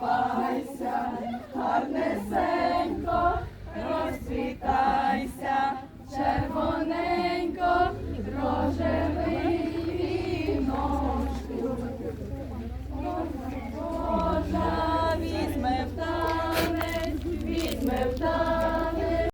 Roзвивайся, гарне серце. тебе вдав.